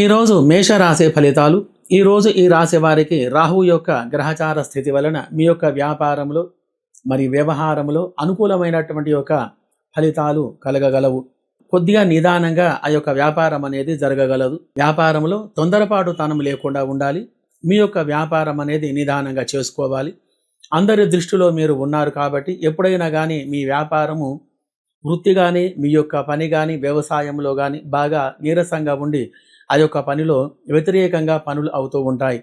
ఈరోజు మేషరాశి ఫలితాలు ఈరోజు ఈ రాశి వారికి రాహు యొక్క గ్రహచార స్థితి వలన మీ యొక్క వ్యాపారంలో మరి వ్యవహారంలో అనుకూలమైనటువంటి యొక్క ఫలితాలు కలగగలవు. కొద్దిగా నిదానంగా ఆ యొక్క వ్యాపారం అనేది జరగగలదు. వ్యాపారంలో తొందరపాటు తనం లేకుండా ఉండాలి. మీ యొక్క వ్యాపారం అనేది నిదానంగా చేసుకోవాలి. అందరి దృష్టిలో మీరు ఉన్నారు కాబట్టి ఎప్పుడైనా కానీ మీ వ్యాపారము వృత్తి కానీ మీ యొక్క పని కానీ వ్యవసాయంలో కానీ బాగా నీరసంగా ఉండి ఆ యొక్క పనిలో వ్యతిరేకంగా పనులు అవుతూ ఉంటాయి.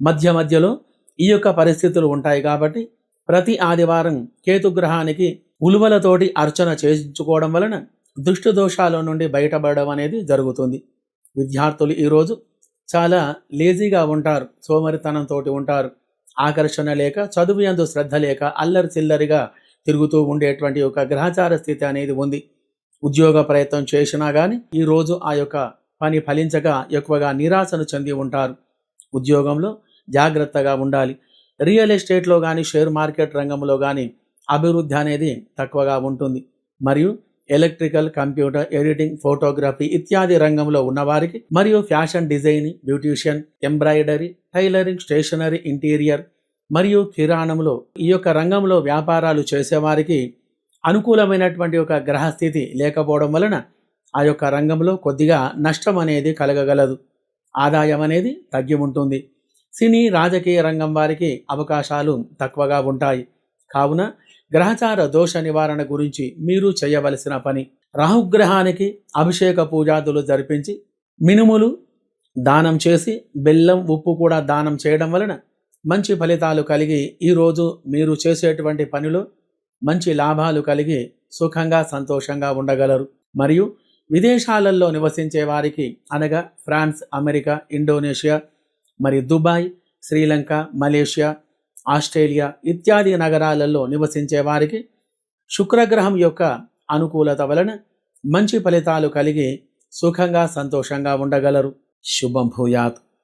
మధ్య మధ్యలో ఈ యొక్క పరిస్థితులు ఉంటాయి కాబట్టి ప్రతి ఆదివారం కేతుగ్రహానికి ఉలువలతోటి అర్చన చేయించుకోవడం వలన దుష్ట దోషాల నుండి బయటపడడం అనేది జరుగుతుంది. విద్యార్థులు ఈరోజు చాలా లేజీగా ఉంటారు సోమరితనంతో ఉంటారు. ఆకర్షణ లేక చదువు యందు శ్రద్ధ లేక అల్లరి చిల్లరిగా తిరుగుతూ ఉండేటువంటి ఒక గ్రహచార స్థితి అనేది ఉంది. ఉద్యోగ ప్రయత్నం చేసినా కానీ ఈరోజు ఆ యొక్క పని ఫలించక ఎక్కువగా నిరాశను చెంది ఉంటారు. ఉద్యోగంలో జాగ్రత్తగా ఉండాలి. రియల్ ఎస్టేట్లో కానీ షేర్ మార్కెట్ రంగంలో కానీ అభివృద్ధి అనేది తక్కువగా ఉంటుంది. మరియు ఎలక్ట్రికల్ కంప్యూటర్ ఎడిటింగ్ ఫోటోగ్రఫీ ఇత్యాది రంగంలో ఉన్నవారికి మరియు fashion designing beautician embroidery tailoring stationery interior మరియు కిరాణంలో ఈ యొక్క రంగంలో వ్యాపారాలు చేసేవారికి అనుకూలమైనటువంటి ఒక గ్రహస్థితి లేకపోవడం వలన ఆ యొక్క రంగంలో కొద్దిగా నష్టం అనేది కలగగలదు. ఆదాయం అనేది తగ్గి ఉంటుంది సినీ రాజకీయ రంగం వారికి అవకాశాలు తక్కువగా ఉంటాయి. కావున గ్రహచార దోష నివారణ గురించి మీరు చేయవలసిన పని రాహుగ్రహానికి అభిషేక పూజాదులు జరిపించి మినుములు దానం చేసి బెల్లం ఉప్పు కూడా దానం చేయడం వలన మంచి ఫలితాలు కలిగి ఈరోజు మీరు చేసేటువంటి పనులు మంచి లాభాలు కలిగి సుఖంగా సంతోషంగా ఉండగలరు. మరియు విదేశాలలో నివసించే వారికి అనగా ఫ్రాన్స్ అమెరికా ఇండోనేషియా మరియు దుబాయ్ శ్రీలంక మలేషియా ఆస్ట్రేలియా ఇత్యాది నగరాలలో నివసించే వారికి శుక్రగ్రహం యొక్క అనుకూలత వలన మంచి ఫలితాలు కలిగి సుఖంగా సంతోషంగా ఉండగలరు. శుభం భూయాత్.